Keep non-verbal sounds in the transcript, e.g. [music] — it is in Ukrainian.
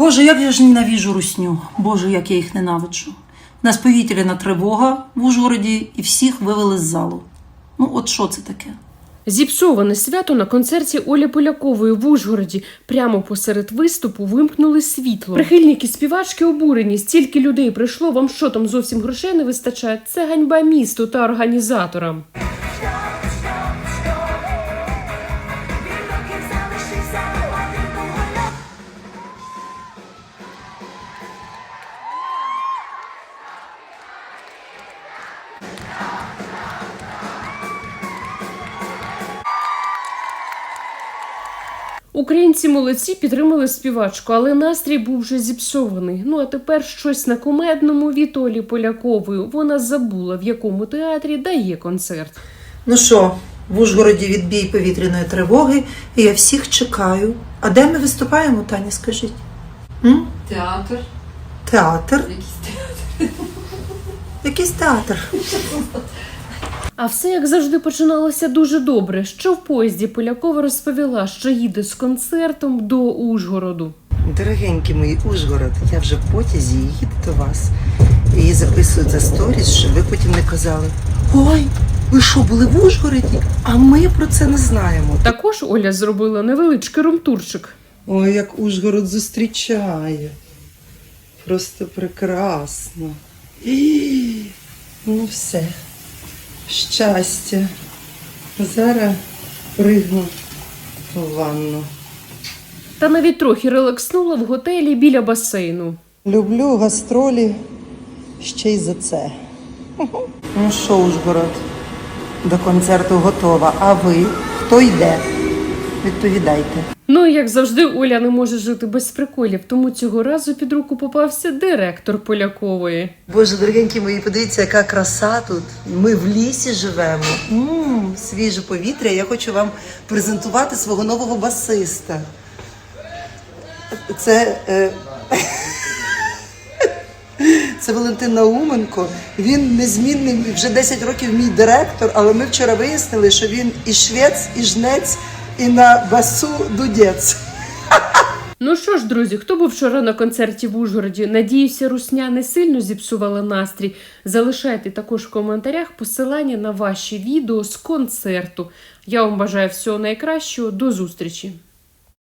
Боже, як я ж ненавіжу русню. Боже, як я їх ненавиджу. Нас повітряна тривога в Ужгороді і всіх вивели з залу. Ну, от що це таке? Зіпсоване свято на концерті Олі Полякової в Ужгороді. Прямо посеред виступу вимкнули світло. Прихильники співачки обурені. Стільки людей прийшло. Вам що там зовсім грошей не вистачає? Це ганьба місту та організаторам. Українці молодці підтримали співачку, але настрій був вже зіпсований. Ну а тепер щось на кумедному від Олі Полякової. Вона забула, в якому театрі дає концерт. Ну що, в Ужгороді відбій повітряної тривоги, і я всіх чекаю. А де ми виступаємо, Таня, скажіть? М? Театр, Театр? якийсь театр. Якийсь театр. [laughs] А все як завжди починалося дуже добре. Що в поїзді Полякова розповіла, що їде з концертом до Ужгороду. Дорогенькі мої Ужгород, я вже в потязі їду до вас. І записую за сторіс, щоб ви потім не казали: Ой, ви що, були в Ужгороді? А ми про це не знаємо. Також Оля зробила невеличкий румтурчик. Ой, як Ужгород зустрічає. Просто прекрасно. І, ну все. Щастя. Зараз пригну в ванну. Та навіть трохи релакснула в готелі біля басейну. Люблю гастролі ще й за це. Ну що, Ужгород, до концерту готова. А ви хто йде? Відповідайте. Ну і як завжди, Оля не може жити без приколів, тому цього разу під руку попався директор Полякової. Боже, дорогенькі мої, подивіться, яка краса тут. Ми в лісі живемо. м свіже повітря. Я хочу вам презентувати свого нового басиста. Це, е... [laughs] Це Валентин Науменко. Він незмінний вже 10 років мій директор, але ми вчора вияснили, що він і швець, і жнець, і на басу дудець. Ну що ж, друзі, хто був вчора на концерті в Ужгороді? Надіюся, русня не сильно зіпсувала настрій. Залишайте також в коментарях посилання на ваші відео з концерту. Я вам бажаю всього найкращого. До зустрічі!